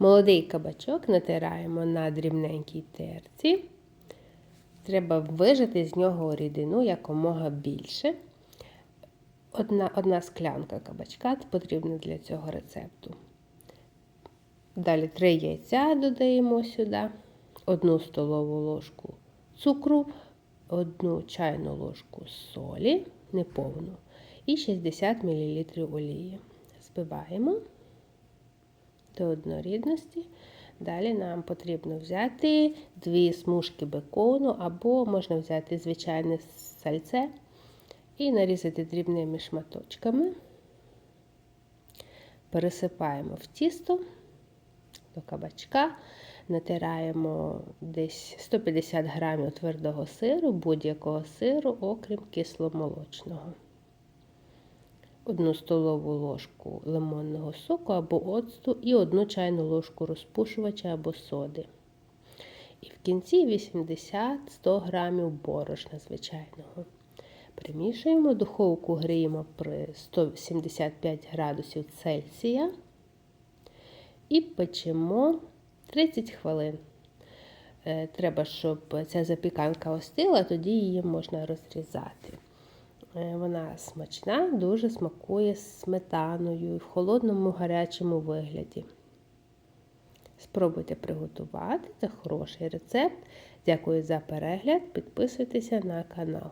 Молодий кабачок натираємо на дрібненькій терці. Треба вижати з нього рідину якомога більше. Одна, одна склянка кабачка потрібна для цього рецепту. Далі 3 яйця додаємо сюди, 1 столову ложку цукру, 1 чайну ложку солі, неповну, і 60 мл олії. Збиваємо до однорідності. Далі нам потрібно взяти дві смужки бекону, або можна взяти звичайне сальце і нарізати дрібними шматочками. Пересипаємо в тісто до кабачка, натираємо десь 150 грамів твердого сиру, будь-якого сиру, окрім кисломолочного. Одну столову ложку лимонного соку або оцту і одну чайну ложку розпушувача або соди. І в кінці 80-100 грамів борошна звичайного. Примішуємо, духовку гріємо при 175 градусів Цельсія і печемо 30 хвилин. Е, Треба, щоб ця запіканка остила, тоді її можна розрізати. Е, Вона смачна, дуже смакує сметаною в холодному гарячому вигляді. Спробуйте приготувати, це хороший рецепт. Дякую за перегляд. Підписуйтеся на канал.